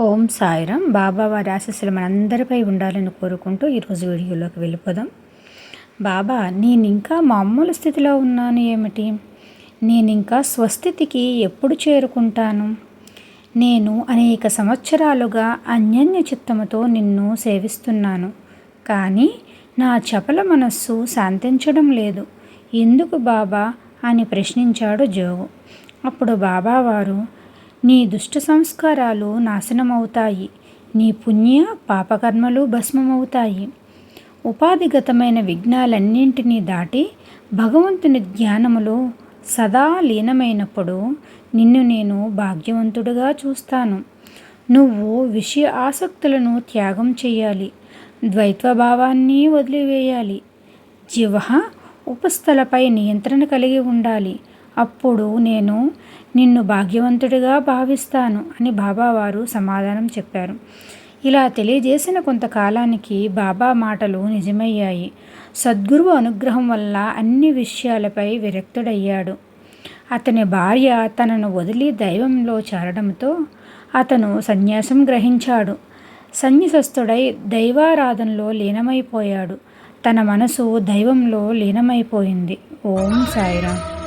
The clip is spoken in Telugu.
ఓం సాయిరామ్. బాబా వారి ఆశస్సులు మనందరిపై ఉండాలని కోరుకుంటూ ఈరోజు వీడియోలోకి వెళ్ళిపోదాం. బాబా నేను ఇంకా మామూలు స్థితిలో ఉన్నాను ఏమిటి? నేను ఇంకా స్వస్థితికి ఎప్పుడు చేరుకుంటాను? నేను అనేక సంవత్సరాలుగా అన్యన్య చిత్తముతో నిన్ను సేవిస్తున్నాను. కానీ నా చపల మనస్సు శాంతించడం లేదు. ఎందుకు బాబా? అని ప్రశ్నించాడు జోగు. అప్పుడు బాబావారు నీ దుష్ట సంస్కారాలు నాశనమవుతాయి. నీ పుణ్య పాపకర్మలు భస్మమవుతాయి. ఉపాధిగతమైన విఘ్నాలన్నింటినీ దాటి భగవంతుని ధ్యానములో సదా లీనమైనప్పుడు నిన్ను నేను భాగ్యవంతుడుగా చూస్తాను. నువ్వు విషయ ఆసక్తులను త్యాగం చేయాలి ద్వైత్వభావాన్ని వదిలివేయాలి. జీవ ఉపస్థలపై నియంత్రణ కలిగి ఉండాలి. అప్పుడు నేను నిన్ను భాగ్యవంతుడిగా భావిస్తాను అని బాబావారు సమాధానం చెప్పారు. ఇలా తెలియజేసిన కొంతకాలానికి బాబా మాటలు నిజమయ్యాయి. సద్గురువు అనుగ్రహం వల్ల అన్ని విషయాలపై విరక్తుడయ్యాడు. అతని భార్య తనను వదిలి దైవంలో చేరడంతో అతను సన్యాసం గ్రహించాడు. సన్యాసస్థుడై దైవారాధనలో లీనమైపోయాడు. తన మనసు దైవంలో లీనమైపోయింది. ఓం సాయిరామ్.